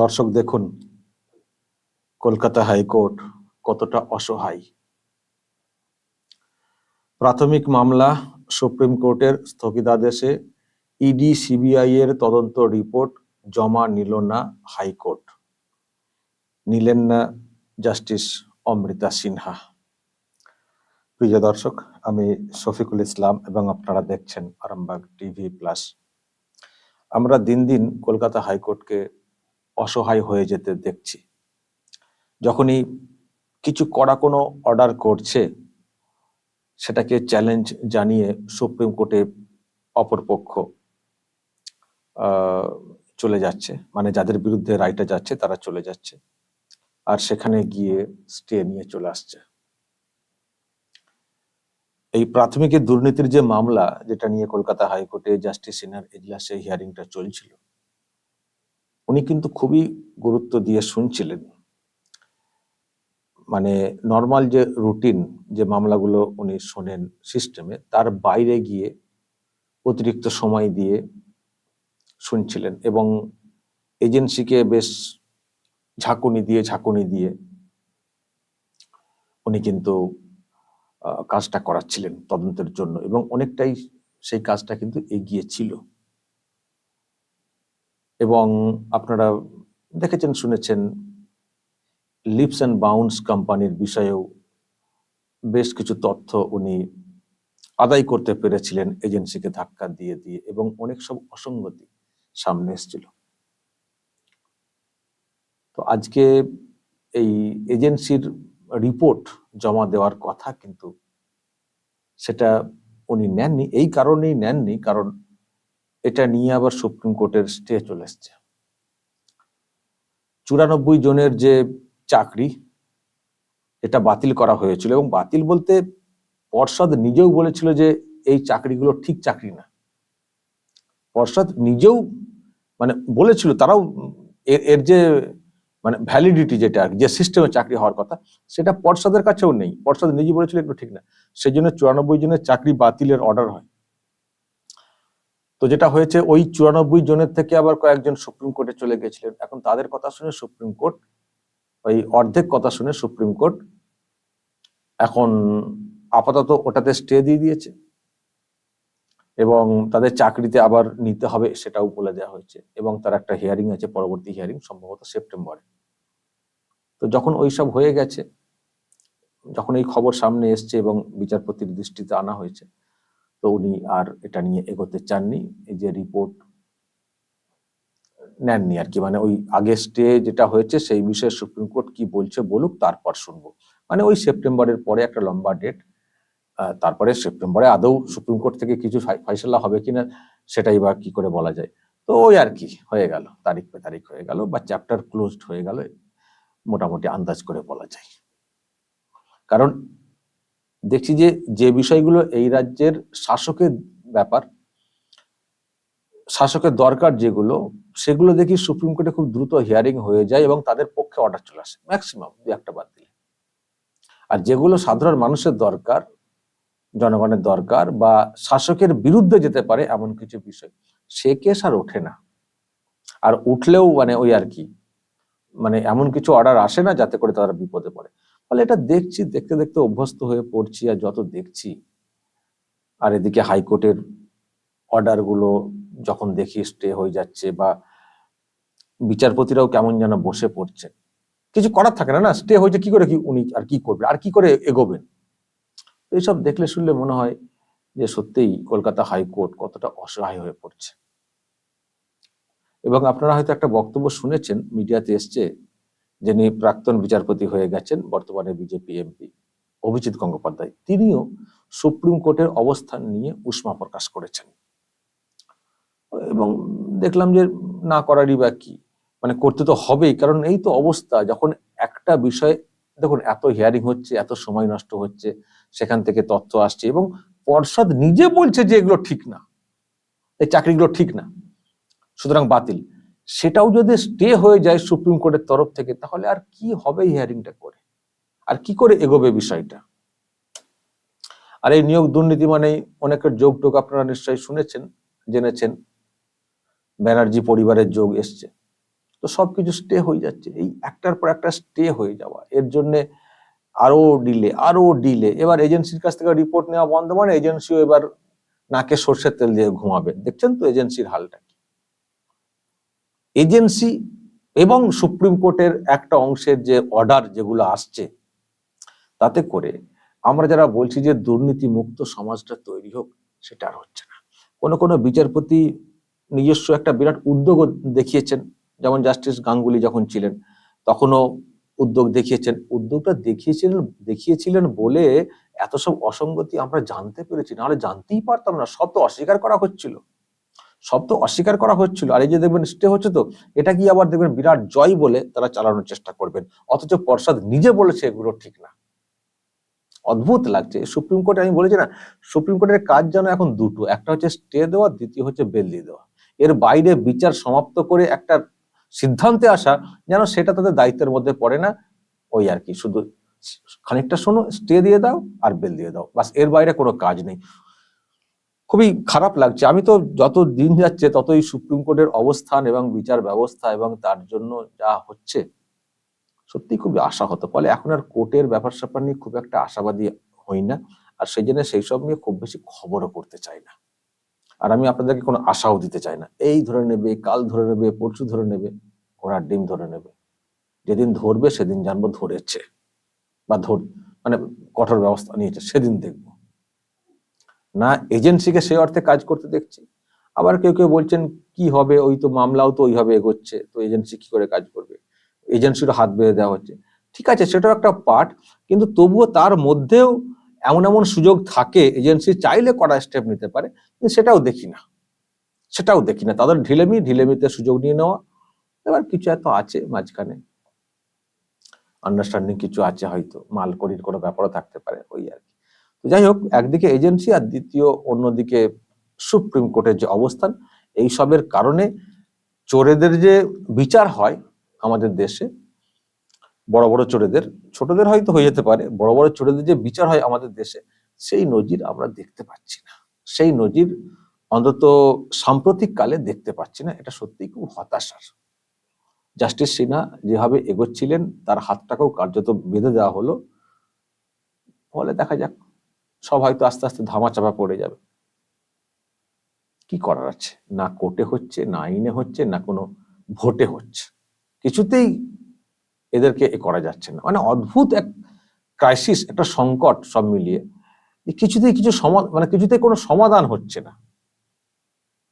দর্শক দেখুন, কলকাতা হাইকোর্ট কতটা অসহায়। প্রাথমিক মামলা সুপ্রিম কোর্টের স্থগিতাদেশে ইডি সিবিআই এর তদন্ত রিপোর্ট জমা নিল না হাইকোর্ট। নিলেন না জাস্টিস অমৃতা সিনহা। প্রিয় দর্শক, আমি শফিকুল ইসলাম এবং আপনারা দেখছেন আরামবাগ টিভি প্লাস। আমরা দিন দিন কলকাতা হাইকোর্টকে অসহায় হয়ে যেতে দেখছি। যখনই কিছু করা কোনো অর্ডার করছে, সেটাকে চ্যালেঞ্জ জানিয়ে সুপ্রিম কোর্টে অপরপক্ষ চলে যাচ্ছে। মানে যাদের বিরুদ্ধে রায়টা যাচ্ছে, তারা চলে যাচ্ছে। আর সেখানে গিয়ে স্টে নিয়ে চলে আসছে। এই প্রাথমিকের দুর্নীতির যে মামলা, যেটা নিয়ে কলকাতা হাইকোর্টে জাস্টিস সিনহার এজলাসে হিয়ারিংটা চলছিল উনি কিন্তু খুবই গুরুত্ব দিয়ে শুনছিলেন। মানে নর্মাল যে রুটিন যে মামলাগুলো উনি শোনেন সিস্টেমে তার বাইরে গিয়ে অতিরিক্ত সময় দিয়ে শুনছিলেন এবং এজেন্সিকে বেশ ঝাঁকুনি দিয়ে ঝাঁকুনি দিয়ে উনি কিন্তু কাজটা করাচ্ছিলেন তদন্তের জন্য এবং অনেকটাই সেই কাজটা কিন্তু এগিয়ে ছিল। এবং আপনারা দেখেছেন, শুনেছেন লিপস অ্যান্ড বাউন্স কোম্পানির বিষয়েও বেশ কিছু তথ্য উনি আদায় করতে পেরেছিলেন, এজেন্সিকে ধাক্কা দিয়ে দিয়ে এবং অনেক সব অসঙ্গতি সামনে এসেছিল। তো আজকে এই এজেন্সির রিপোর্ট জমা দেওয়ার কথা কিন্তু সেটা উনি নেননি, এই কারণেই নেননি, কারণ এটা নিয়ে আবার সুপ্রিম কোর্টের স্টে চলে এসছে। চুরানব্বই জনের যে চাকরি, এটা বাতিল করা হয়েছিল এবং বাতিল বলতে পর্ষদ নিজেও বলেছিল যে এই চাকরিগুলো ঠিক চাকরি না। পর্ষদ নিজেও মানে বলেছিল, তারাও এর এর যে মানে ভ্যালিডিটি যেটা যে সিস্টেমে চাকরি হওয়ার কথা, সেটা পর্ষদের কাছেও নেই। পর্ষদ নিজে বলেছিল একটু ঠিক না। সেই জন্য চুরানব্বই জনের চাকরি বাতিলের অর্ডার হয়। তো যেটা হয়েছে, ওই চুরানব্বই জনের থেকে আবার কয়েকজন সুপ্রিম কোর্টে চলে গেছিলেন। এখন তাদের কথা শুনে সুপ্রিম কোর্ট, ওই অর্ধেক কথা শুনে সুপ্রিম কোর্ট এখন আপাতত ওটাতে স্টে দিয়ে দিয়েছে এবং তাদের চাকরিতে আবার নিতে হবে সেটাও বলে দেওয়া হয়েছে এবং তার একটা হিয়ারিং আছে, পরবর্তী হিয়ারিং সম্ভবত সেপ্টেম্বরে। তো যখন ওইসব হয়ে গেছে, যখন এই খবর সামনে এসছে এবং বিচারপতির দৃষ্টিতে আনা হয়েছে তো উনি আর এটা নিয়ে এগোতে চাননি, এই যে রিপোর্ট নেননি আর কি। মানে ওই আগে স্টে যেটা হয়েছে সেই বিষয়ে সুপ্রিম কোর্ট কি বলছে বলুক, তারপর শুনব। মানে ওই সেপ্টেম্বরের পরে একটা লম্বা ডেট তারপরে সেপ্টেম্বরে আদৌ সুপ্রিম কোর্ট থেকে কিছু ফয়সালা হবে কিনা সেটাই বা কি করে বলা যায়। তো ওই আর কি, হয়ে গেল, তারিখ পে তারিখ হয়ে গেল বা চ্যাপ্টার ক্লোজড হয়ে গেল, মোটামুটি আন্দাজ করে বলা যায়। কারণ দেখছি যে যে বিষয়গুলো এই রাজ্যের শাসকের ব্যাপার, শাসকের দরকার যেগুলো, সেগুলো দেখি সুপ্রিম কোর্টে খুব দ্রুত হিয়ারিং হয়ে যায় এবং তাদের পক্ষে অর্ডার চলে আসে। ম্যাক্সিমাম দু একটা বাদ দিলে। আর যেগুলো সাধারণ মানুষের দরকার, জনগণের দরকার বা শাসকের বিরুদ্ধে যেতে পারে এমন কিছু বিষয়, সে কেস আর ওঠে না। আর উঠলেও মানে ওই আর কি মানে এমন কিছু অর্ডার আসে না যাতে করে তারা বিপদে পড়ে। ফলে এটা দেখছি, দেখতে দেখতে অভ্যস্ত হয়ে পড়ছি আর যত দেখছি, আর এদিকে হাইকোর্টের অর্ডারগুলো যখন দেখি স্টে হয়ে যাচ্ছে বা বিচারপতিরাও কেমন যেন বসে পড়ছে। কিছু করার থাকে না না স্টে হয়েছে কি করে, কি উনি আর কি করবে, আর কি করে এগোবেন? এইসব দেখলে শুনলে মনে হয় যে সত্যিই কলকাতা হাইকোর্ট কতটা অসহায় হয়ে পড়ছে। এবং আপনারা হয়তো একটা বক্তব্য শুনেছেন মিডিয়াতে এসছে যিনি প্রাক্তন বিচারপতি হয়ে গেছেন, বর্তমানে বিজেপি এমপি অভিজিৎ গঙ্গোপাধ্যায়, তিনিও সুপ্রিম কোর্টের অবস্থান নিয়ে উষ্মা প্রকাশ করেছেন। এবং দেখলাম যে না করারই বা কি? মানে করতে তো হবেই, কারণ এই তো অবস্থা, যখন একটা বিষয়, দেখুন, এত হিয়ারিং হচ্ছে, এত সময় নষ্ট হচ্ছে, সেখান থেকে তথ্য আসছে, এবং পর্ষদ নিজে বলছে যে এগুলো ঠিক না, এই চাকরিগুলো ঠিক না, সুতরাং বাতিল। সেটাও যদি স্টে হয়ে যায় সুপ্রিম কোর্টের তরফ থেকে, তাহলে আর কি হবে হিয়ারিংটা করে? আর কি করে এগোবে বিষয়টা? আর এই নিয়োগ দুর্নীতি মানে অনেকের যোগ টোগ আপনারা নিশ্চয়ই শুনেছেন, জেনেছেন। ব্যানার্জি পরিবারের যোগ এসছে। তো সবকিছু স্টে হয়ে যাচ্ছে। এই একটার পর একটা স্টে হয়ে যাওয়া। এর জন্য আরও ডিলে আরও ডিলে এবার এজেন্সির কাছ থেকে রিপোর্ট নেওয়া বন্ধ মানে এজেন্সিও এবার নাকে সর্ষের তেল দিয়ে ঘুমাবে। দেখছেন তো এজেন্সির হালটা? এজেন্সি এবং সুপ্রিম কোর্টের একটা অংশের যে অর্ডার যেগুলো আসছে, তাতে করে আমরা যারা বলছি যে দুর্নীতি মুক্ত সমাজটা তৈরি হোক, সেটা আর হচ্ছে না। কোনো কোনো বিচারপতি নিজস্ব একটা বিরাট উদ্যোগ দেখিয়েছেন, যেমন জাস্টিস গাঙ্গুলি যখন ছিলেন, তখনও উদ্যোগ দেখিয়েছেন। উদ্যোগটা দেখিয়েছিলেন দেখিয়েছিলেন বলে এত সব অসঙ্গতি আমরা জানতে পেরেছি, নাহলে জানতেই পারতাম না, সব তো অস্বীকার করা হচ্ছিল। তো অস্বীকার করা হচ্ছিল। আর এই যে দেখবেন, স্টে হচ্ছে তো, এটা কি আবার দেখবেন বিরাট জয় বলে তারা চালানোর চেষ্টা করবেন। অথচ পর্ষদ নিজে বলেছে এগুলো ঠিক না। অদ্ভুত লাগছে। সুপ্রিম কোর্টে আমি বলেছি না, সুপ্রিম কোর্টের কাজ যেন এখন দুটো। একটা হচ্ছে স্টে দেওয়া, দ্বিতীয় হচ্ছে বেল দিয়ে দেওয়া। এর বাইরে বিচার সমাপ্ত করে একটা সিদ্ধান্তে আসা, যেন সেটা তাদের দায়িত্বের মধ্যে পড়ে না। ওই আর কি, শুধু খানিকটা শোনো, স্টে দিয়ে দাও আর বেল দিয়ে দাও। বাসের বাইরে কোনো কাজ নেই। খুবই খারাপ লাগছে। আমি তো যত দিন যাচ্ছে ততই সুপ্রিম কোর্টের অবস্থান এবং বিচার ব্যবস্থা এবং তার জন্য যা হচ্ছে, সত্যি খুবই আশা হতো ফলে। এখন আর কোর্টের ব্যাপার স্যাপার নিয়ে খুব একটা আশাবাদী হই না। আর সেই জন্য সেই সব নিয়ে খুব বেশি খবরও করতে চাই না। আর আমি আপনাদেরকে কোনো আশাও দিতে চাই না। এই ধরে নেবে, কাল ধরে নেবে, পরশু ধরে নেবে ঘোড়ার ডিম ধরে নেবে। যেদিন ধরবে সেদিন জানব ধরেছে বা ধর মানে কঠোর ব্যবস্থা নিয়েছে, সেদিন দেখব। না এজেন্সিকে সেই অর্থে কাজ করতে দেখছি। আবার কেউ কেউ বলছেন, কি হবে? ওই তো মামলাও তো ওইভাবে এগোচ্ছে। তো এজেন্সি কি করে কাজ করবে? এজেন্সিরও হাত বেঁধে দেওয়া হচ্ছে। ঠিক আছে, সেটাও একটা পার্ট, কিন্তু তবুও তার মধ্যেও এমন এমন সুযোগ থাকে, এজেন্সি চাইলে করা স্টেপ নিতে পারে, কিন্তু সেটাও দেখি না। সেটাও দেখি না। তাদের ঢিলেমি, ঢিলেমিতে সুযোগ নিয়ে নেওয়া। এবার কিছু এত আছে মাঝখানে। আন্ডারস্ট্যান্ডিং কিছু আছে হয়তো। মালকড়ির কোনো ব্যাপারও থাকতে পারে, ওই আর কি। তো যাই হোক, একদিকে এজেন্সি আর দ্বিতীয় অন্যদিকে সুপ্রিম কোর্টের যে অবস্থান, এই সবের কারণে চোরেদের যে বিচার হয় আমাদের দেশে, বড় বড় চোরেদের, ছোটদের হয়তো হয়ে যেতে পারে, বড় বড় চোরেদের যে বিচার হয় আমাদের দেশে, সেই নজির আমরা দেখতে পাচ্ছি না। সেই নজির অন্তত সাম্প্রতিক কালে দেখতে পাচ্ছি না, এটা সত্যিই খুব হতাশার। জাস্টিস সিনহা যেভাবে এগোচ্ছিলেন, তার হাতটাকেও কার্যত বেঁধে দেওয়া হলো, ফলে দেখা যাক সব হয়তো আস্তে আস্তে ধামাচাপা পড়ে যাবে। কি করার আছে? না কোর্টে হচ্ছে, না আইনে হচ্ছে, না কোনো ভোটে হচ্ছে। কিছুতেই এদেরকে এ করা যাচ্ছে না। মানে অদ্ভুত এক ক্রাইসিস একটা সংকট সব মিলিয়ে। কিছুতেই কিছু সমাধান মানে কিছুতেই কোনো সমাধান হচ্ছে না।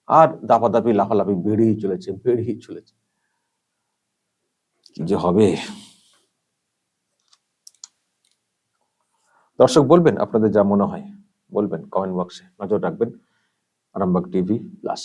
আর দাপাদাপি, লাফালাফি বেড়েই চলেছে বেড়েই চলেছে। কি যে হবে? দর্শক বলবেন আপনাদের যা মনে হয়। বলবেন কমেন্ট বক্সে নজর রাখবেন। Arambagh TV plus